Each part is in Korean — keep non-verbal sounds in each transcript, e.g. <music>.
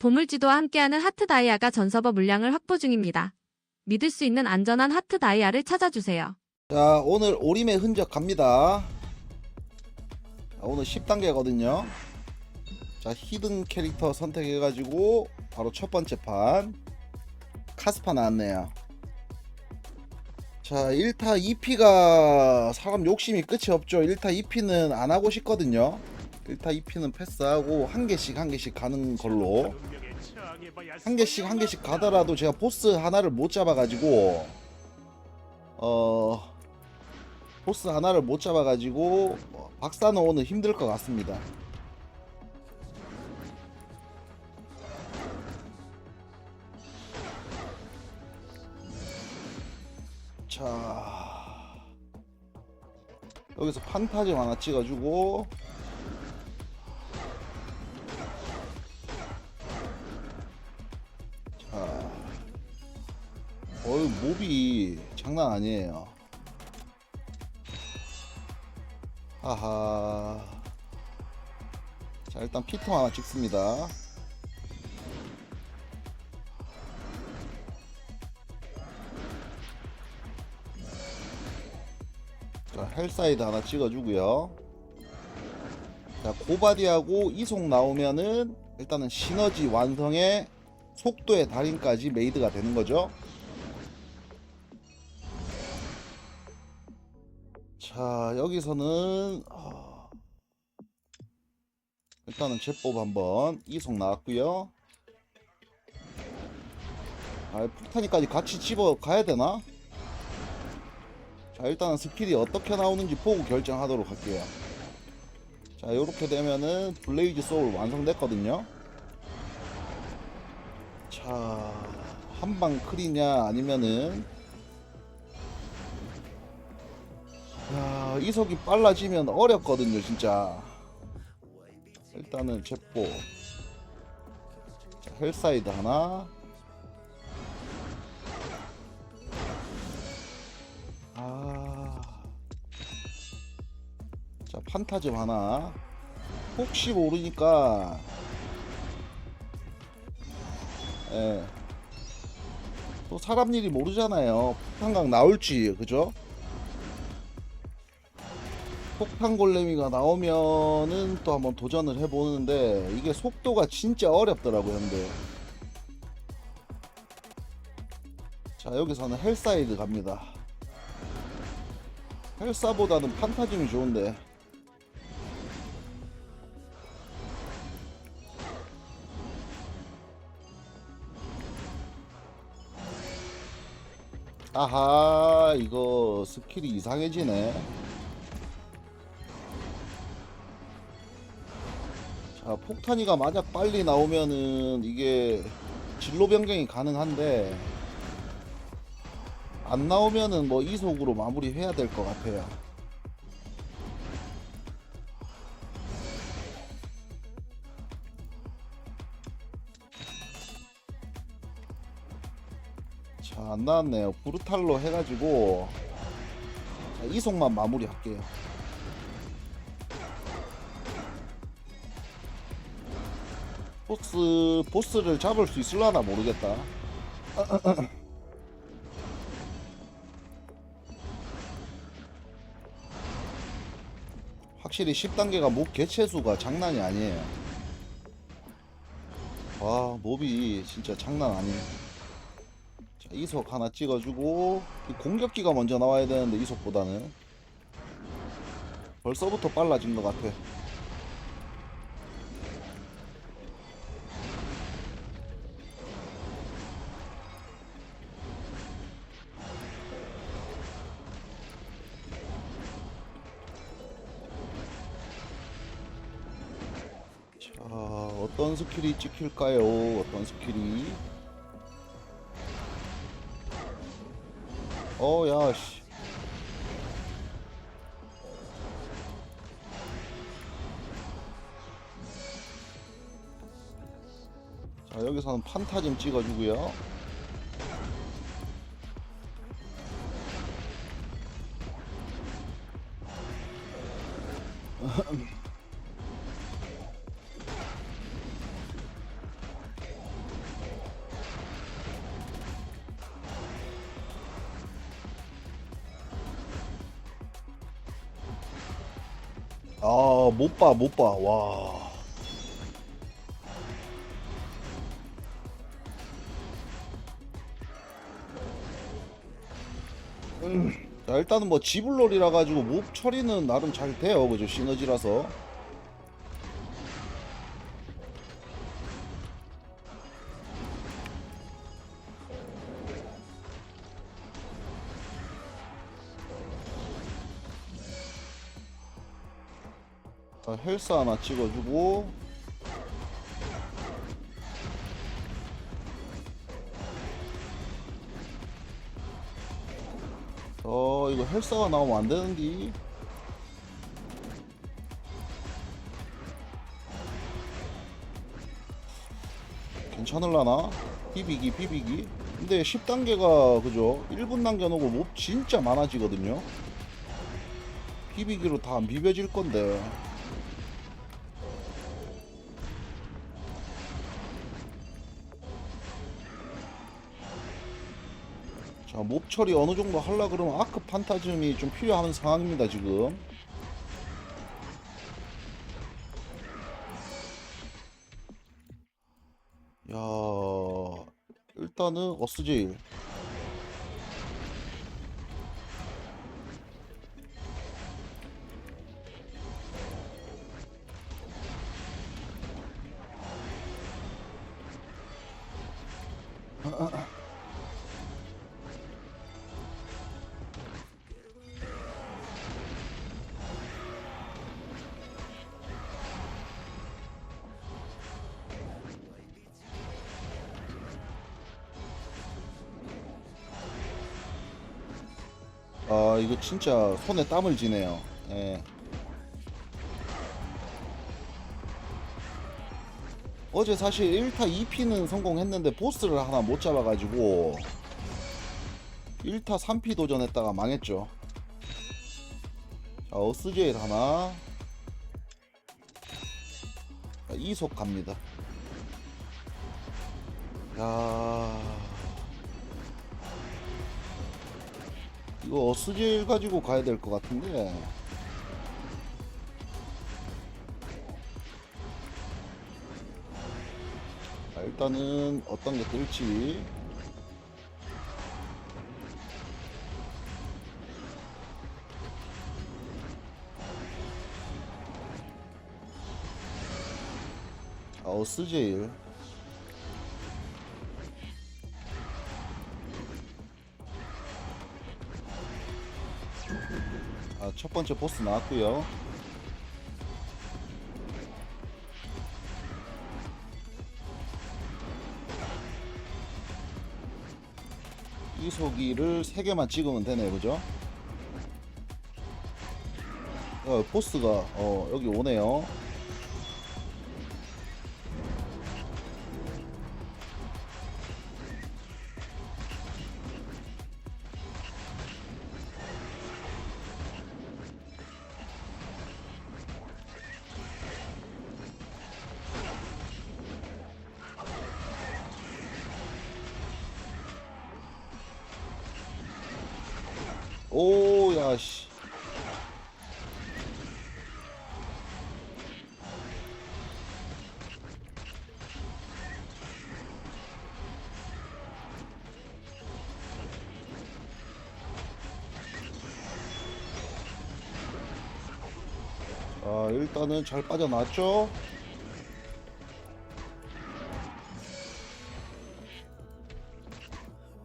보물지도와 함께하는 하트 다이아가 전서버 물량을 확보 중입니다. 믿을 수 있는 안전한 하트 다이아를 찾아주세요. 자 오늘 오림의 흔적 갑니다. 자, 오늘 10단계거든요. 자 히든 캐릭터 선택해가지고 바로 첫 번째 판 카스파 나왔네요. 자 1타 2피가 사람 욕심이 끝이 없죠. 1타 2피는 안 하고 싶거든요 1타 2피는 패스하고 한 개씩 한 개씩 가는 걸로 한 개씩 한 개씩 가더라도 제가 보스 하나를 못 잡아가지고 어 보스 하나를 못 잡아가지고 어, 박사는 오늘 힘들 것 같습니다. 자 여기서 판타지 하나 찍어주고 장난 아니에요. 하하. 자, 일단 피통 하나 찍습니다. 자, 헬사이드 하나 찍어주고요. 자, 고바디하고 이속 나오면은 일단은 시너지 완성의 속도의 달인까지 메이드가 되는 거죠. 자 여기서는 아, 일단은 제법 한번 이속 나왔고요. 아 폭탄이까지 같이 집어 가야 되나? 자 일단은 스킬이 어떻게 나오는지 보고 결정하도록 할게요. 자 요렇게 되면은 블레이즈 소울 완성됐거든요. 자 한방 크리냐 아니면은 이속이 빨라지면 어렵거든요, 진짜. 일단은. 자, 헬사이드 하나. 아. 자, 판타즘 하나. 혹시 모르니까. 예. 또 사람 일이 모르잖아요. 폭탄각 나올지, 그죠? 폭탄 골레미가 나오면은 또 한번 도전을 해보는데 이게 속도가 진짜 어렵더라고요 근데. 자 여기서는 헬사이드 갑니다. 헬사보다는 판타즘이 좋은데. 아하 이거 스킬이 이상해지네 자, 폭탄이가 만약 빨리 나오면은 이게 진로 변경이 가능한데 안 나오면은 뭐 이속으로 마무리해야 될 것 같아요. 자, 안 나왔네요. 브루탈로 해가지고 자, 이속만 마무리할게요. 보스 보스를 잡을 수 있을라나 모르겠다. <laughs> 확실히 10단계가 목 개체수가 장난이 아니에요. 와 몹이 진짜 장난 아니에요. 자 이속 하나 찍어주고 이 공격기가 먼저 나와야 되는데 이속보다는 벌써부터 빨라진 것 같아. 자, 어떤 스킬이 찍힐까요? 어떤 스킬이? 어, 야, 씨. 자, 여기서는 판타 좀 찍어주고요. 아, 못 봐, 못 봐. 와. 음, 자, 일단은 뭐 지불놀이라 가지고 몹 처리는 나름 잘 돼요. 그죠? 시너지라서. 자, 헬스 하나 찍어주고. 어 이거 헬스가 나오면 안 되는디. 괜찮을라나? 비비기 비비기. 근데 10단계가 그죠? 1분 남겨놓고 몹 진짜 많아지거든요. 비비기로 다 안 비벼질 건데 자, 몹 처리 어느 정도 하려 그러면 아크 판타즘이 좀 필요한 상황입니다, 지금. 야, 일단은 어스제 이거 진짜 손에 땀을 쥐네요. 예. 어제 사실 1타 2피는 성공했는데 보스를 하나 못 잡아가지고 1타 3피 도전했다가 망했죠. 자, 어스제일 하나. 자, 이속 갑니다. 야. 이거 어스제일 가지고 가야 될 것 같은데. 자, 일단은 어떤 게 뜰지. 자, 어스제 첫 번째 보스 나왔고요. 이소기를 3개만 찍으면 되네, 그죠? 어, 보스가 어, 여기 오네요. 오, 야, 씨. 아, 일단은 잘 빠져나왔죠?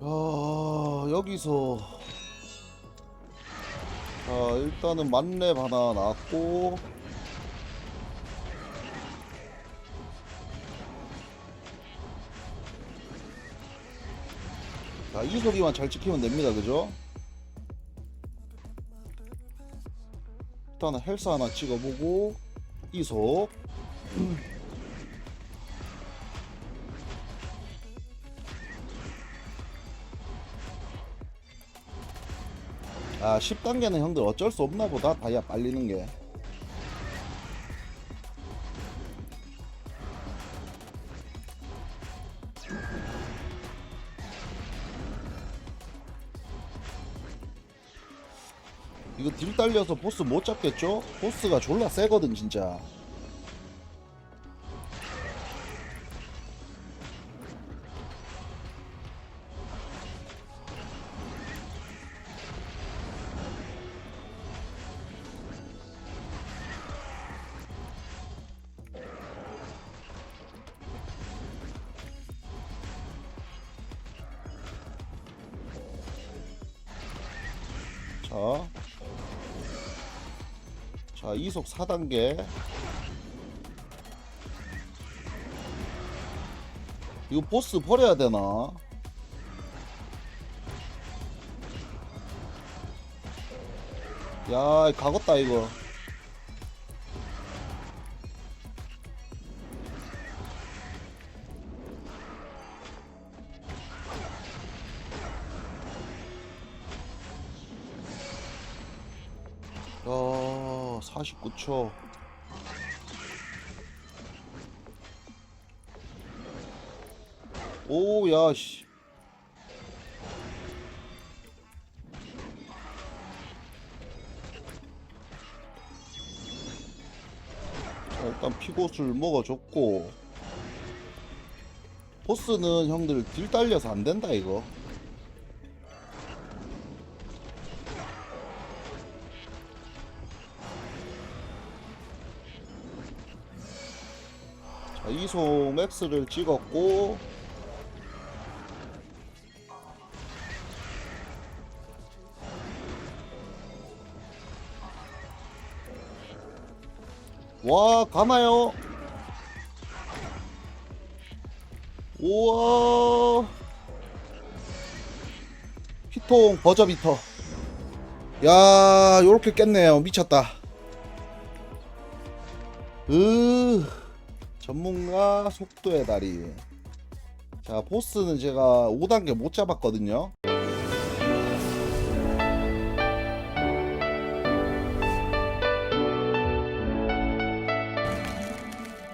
아, 여기서 자 일단은 만렙 하나 나왔고. 자 이속이만 잘 지키면 됩니다. 그죠? 일단은 헬스 하나 찍어보고 이속 아 10단계는 형들 어쩔 수 없나 보다. 다이아 빨리는 게. 이거 딜 딸려서 보스 못 잡겠죠? 보스가 졸라 세거든 진짜 자. 자, 이속 4단계. 이거 보스 버려야 되나? 야, 가겄다 이거. 49초. 오, 야, 씨. 자, 일단 피고술 먹어줬고. 보스는 형들 딜 딸려서 안 된다, 이거. 이소 맥스를 찍었고. 와 가나요? 우와. 피통 버저 비터. 야 요렇게 깼네요. 미쳤다. 으 전문가 속도의 달인 자 보스는 제가 5단계 못 잡았거든요